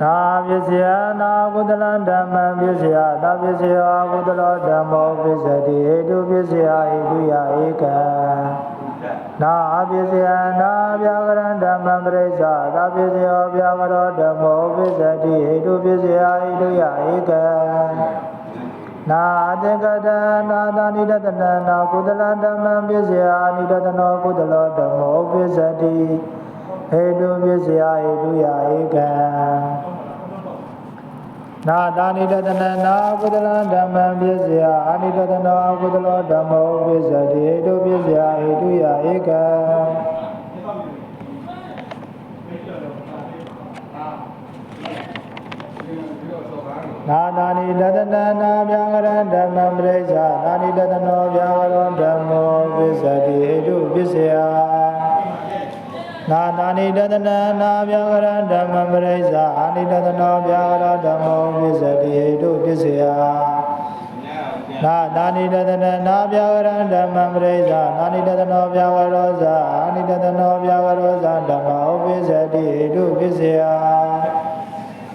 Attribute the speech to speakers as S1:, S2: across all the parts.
S1: နာပစ္စယနာကုသလဓမ္မပစ္စယသာပစ္စယကုသလောဓမ္မောပစ္စတိဟေတုပစ္စယဟေတုယဧကံနာပစ္စယနာဗျာကရံဓမ္မပရိစ္ဆာသာပစ္စယဗျာကရောဓမ္မောပစ္စတိဟေတုပစ္စယဟေတုယဧကံနာတေကတနာသာနိတတနနာကုသလဓမ္မပစ္စယနိတတနောကုသလောဓမ္မောပစ္စတိဟေတုပစ္စယဟေတုယဧကံ နာတာနိတတနနာကုသလဓမ္မံပစ္စယအာနိတတနောအကုသလောဓမ္မောပစ္စတိဟိတုပစ္စယဟိတုယဧကံနာတာနိတတနနာဗျာကရံဓမ္မံပရိစ္ဆာနာနိတတနောဗျာကရောဓမ္မောပစ္စတိဟိတုပစ္စယ နာတာနိတတနာနာဗျာကရံဓမ္မပရိစ္ဆာအာနိတတနောဗျာကရဓမ္မောပစ္စတိဟိတုပစ္စယနာတာနိတတနာနာဗျာကရံဓမ္မပရိစ္ဆာနာနိတတနောဗျာကရောဇာအာနိတတနောဗျာကရောဇာဓမ္မောပစ္စတိဟိတုပစ္စယ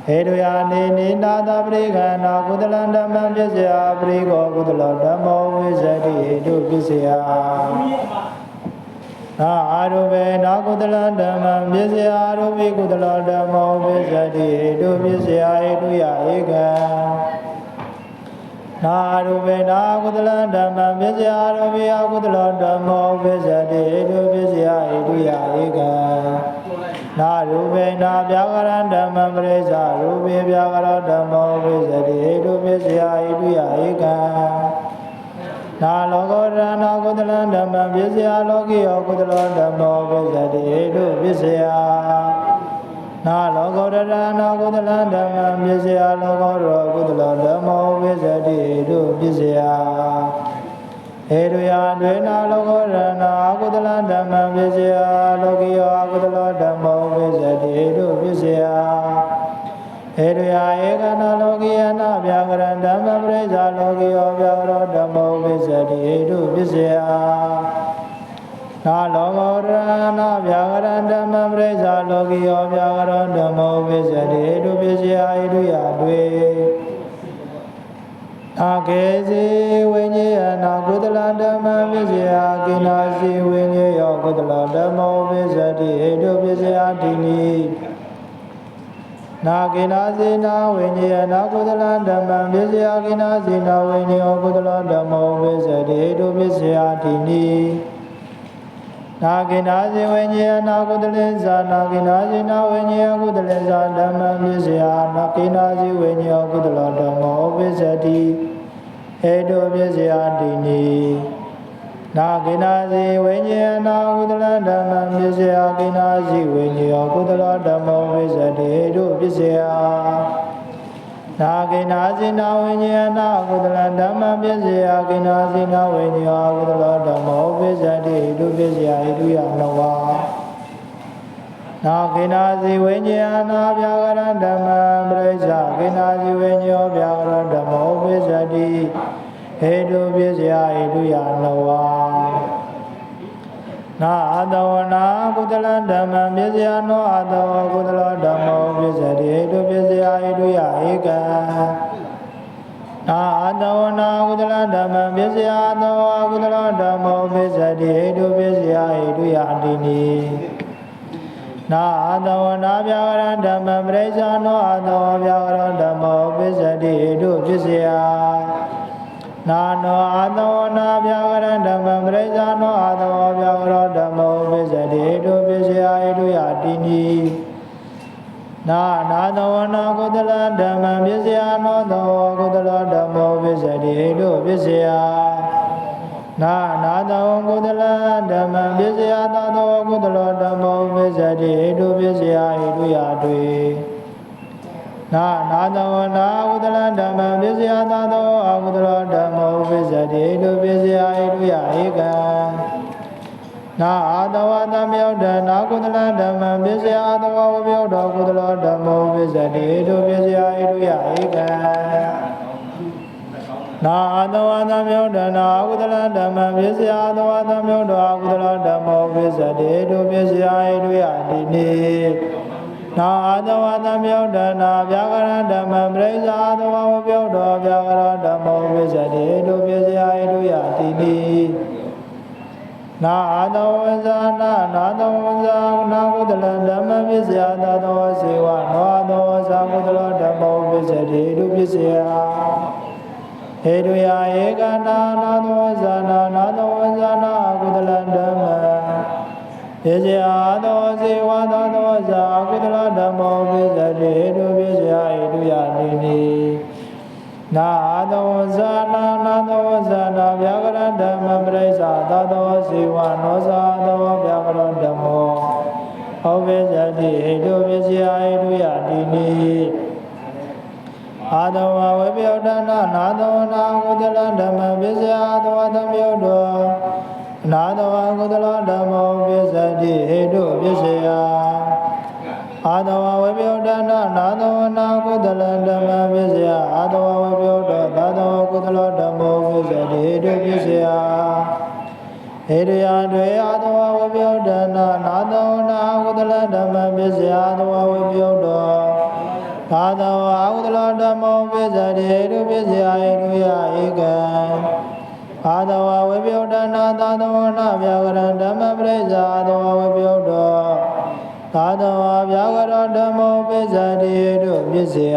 S1: ဟေတုယာနေနိနာတပရိခန္နာကုသလံဓမ္မံပစ္စယပရိကောကုသလောဓမ္မောဝိဇ္ဇတိဟိတုပစ္စယ နာအာရုဘေနာကုသလံဓမ္မံပစ္စယအာရုပိကုသလောဓမ္မောဝိဇ္ဇတိဟိတုပစ္စယဟိတုယဧကံနာအာရုဘေနာကုသလံဓမ္မံပစ္စယအာရုပိအကုသလောဓမ္မောဝိဇ္ဇတိဟိတုပစ္စယဟိတုယဧကံနာရူပေနာဗျာကရံဓမ္မပရိစ္ဆာရူပေဗျာကရဓမ္မောဝိဇ္ဇတိဟိတုပစ္စယဟိတုယဧကံ နာလောကောရဏကုသလံဓမ္မပစ္စယလောကိယောကုသလောဓမ္မောဝိဇ္ဇတိဟိတုပစ္စယနာလောကောရဏကုသလံဓမ္မပစ္စယလောကောရောကုသလောဓမ္မောဝိဇ္ဇတိဟိတုပစ္စယဟေတုယဒွေနာလောကောရဏအကုသလဓမ္မပစ္စယလောကိယော ဟေတုယဧကနာလောကိယနာဗျာကရံဓမ္မပရိစ္ဆာလောကိယောဗျာကရောဓမ္မောပစ္စတိဟေတုပစ္စယနာလောကောရဏဗျာကရံဓမ္မပရိစ္ဆာလောကိယောဗျာကရောဓမ္မောပစ္စတိဟေတုပစ္စယဟေတုယဒွေအာကေစီဝိညာယနာကုသလဓမ္မပစ္စယကိနာစီဝိညာယောကုသလဓမ္မောပစ္စတိဟေတုပစ္စယတိနိ နာကိနာစီနာဝိညာယနာကုသလဓမ္မပစ္စယကိနာစီနာဝိညာယောကုသလဓမ္မောပစ္စတိဟေတုပစ္စယတိနိနာကိနာစီဝိညာယနာကုသလေဇာနာကိနာစီနာဝိညာယကုသလေဇာဓမ္မပစ္စယနာကိနာစီဝိညာယောကုသလဓမ္မောပစ္စတိဟေတုပစ္စယတိနိ နာကိနာစီဝိညာယနာကုသလဓမ္မပစ္စယကိနာစီဝိညာယောကုသလဓမ္မောပစ္စတိဟေတုပစ္စယနာကိနာစီနာဝိညာယနာကုသလဓမ္မပစ္စယကိနာစီနာဝိညာယောကုသလဓမ္မောပစ္စတိဟေတုပစ္စယဟေတုယနဝနာကိနာစီဝိညာယနာဗျာကရဓမ္မပရိစ္ဆာကိနာစီဝိညာယောဗျာကရဓမ္မောပစ္စတိ ဟေတုပစ္စယဟေတုယနဝနာအတဝနာကုသလဓမ္မပစ္စယနောအတဝကုသလဓမ္မောပစ္စတိဟေတုပစ္စယဟေတုယဧကံနာအတဝနာကုသလဓမ္မပစ္စယသောကုသလဓမ္မောပစ္စတိဟေတုပစ္စယဟေတုယတိနိနာအတဝနာဗျာကရဓမ္မပရိစ္ဆာနောအတဝဗျာကရဓမ္မောပစ္စတိဟေတုပစ္စယ နာနောအတဝနာဗျာကရဓမ္မပရိစ္ဆာနောအတဝဗျာကရဓမ္မောပစ္စတိဟေတုပစ္စယဟေတုယတိနိနာနာတဝနာကုသလဓမ္မပစ္စယနောသောကုသလဓမ္မောပစ္စတိဟေတုပစ္စယနာနာတဝကုသလဓမ္မပစ္စယသာသောကုသလဓမ္မောပစ္စတိဟေတုပစ္စယဟေတုယတွေ နာနာတဝနာကုသလဓမ္မပစ္စယသာသောအကုသလဓမ္မောပစ္စတိဟေတုပစ္စယဟေတုယဧကံနာအာတဝတမြောဒနာကုသလဓမ္မပစ္စယအာတဝဝမြောဒကုသလဓမ္မောပစ္စတိဟေတုပစ္စယဟေတုယဧကံနာအာတဝတမြောဒနာကုသလဓမ္မပစ္စယအာတဝတမြောဒကုသလဓမ္မောပစ္စတိဟေတုပစ္စယဟေတုယတိနိ နာအာသဝသမြုဒ္ဒနာဗျာကရဓမ္မပရိစ္ဆာသဝဝပြုတ်တော်ဗျာကရဓမ္မောဝိဇ္ဇတိဒုပစ္စယဣတုယတိနိနာအာသဝဇာနာနာသဝဇာနာကုတလဓမ္မပစ္စယသသောစေဝနောသောဇာကုတလဓမ္မောဝိဇ္ဇတိဒုပစ္စယဟေတုယဧကနာနာသောဇာနာနာသောဇာနာကုတလ ဓမ္မပိစယသောဇေဝသောသောဇာကုတလဓမ္မောပိစတိဟေတုပိစယဣတုယနိနိနာသောဇာနာနာသောဇာနာဗျာကရဓမ္မပရိစ္ဆာသသောဇေဝနောဇာသောဗျာကရဓမ္မောဟောပိစတိဟေတုပိစယဣတုယနိနိအာသဝဝေပြောဒနာနာသောနာကုတလဓမ္မပိစ တိဟေတုပိစယဟေရယတွေအာသဝဝေပြောဒနာနာသောနာကုတလဓမ္မပိစယအာသဝဝေပြောတော်သာသောအာဟုတလဓမ္မောပိစတိဟေတုပိစယဟေတုယဧကံအာသဝဝေပြောဒနာသာသောနာဗျာကရံဓမ္မပရိစ္ဆာအာသဝဝေပြောတော်သာသောဗျာကရဓမ္မောပိစတိဟေတုပိစယ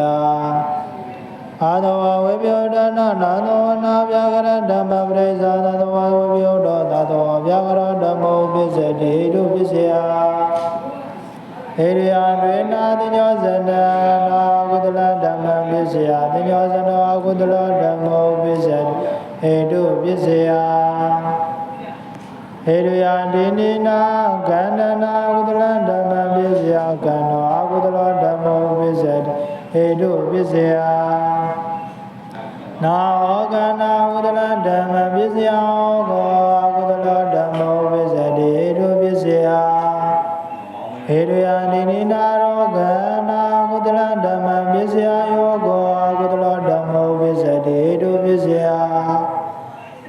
S1: အာသဝဝေပြောဒ နာနာသောနာဗျာကရဓမ္မပရိစ္ဆာသာသောဝေပြောတော်သာသောဗျာကရဓမ္မောပိစတိဟေတုပိစယဟေရိယတွေနာတိညောဇနနာကုသလဓမ္မပစ္စယတိညောဇနောအကုသလဓမ္မောပစ္စယဟေတုပစ္စယဟေရိယဒီနိနာကန္တနာကုသလဓမ္မပစ္စယကန္နောအကုသလဓမ္မောပစ္စယဟေတုပစ္စယ နာဩကနာကုသလဓမ္မပစ္စယဩကောအကုသလဓမ္မောပစ္စယဟေတုပစ္စယဟေရယနိနိနာရောဂနာကုတလဓမ္မပစ္စယယောကောကုတလဓမ္မောပစ္စတိတုပစ္စယ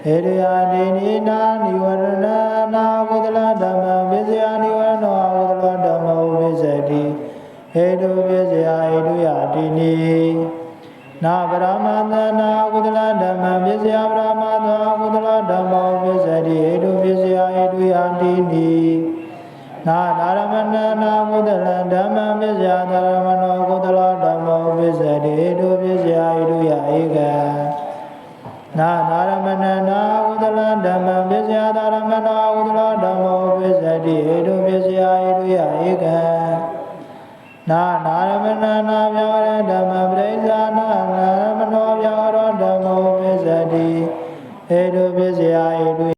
S1: ဟေရယနိနိနာနိဝရဏနာကုတလဓမ္မပစ္စယနိဝရဏကုတလဓမ္မောပစ္စတိဟေတုပစ္စယဟေတုယတိနိ နာပရမသနာကုတလဓမ္မပစ္စယပရမသောကုတလဓမ္မောပစ္စတိဟေတုပစ္စယဟေတုယတိနိနာသာရမဏနာကုသလဓမ္မပစ္စယသာရမဏောကုသလဓမ္မောပစ္စတိဒုပစ္စယဣတုယဧကနာသာရမဏနာကုသလဓမ္မပစ္စယသာရမဏောကုသလဓမ္မောပစ္စတိဒုပစ္စယဣတုယဧက နာနာရမဏနာဗျာရဓမ္မပရိစ္ဆာနာနာရမဏောဗျာရဓမ္မောပစ္စတိဧတုပစ္စယဣတု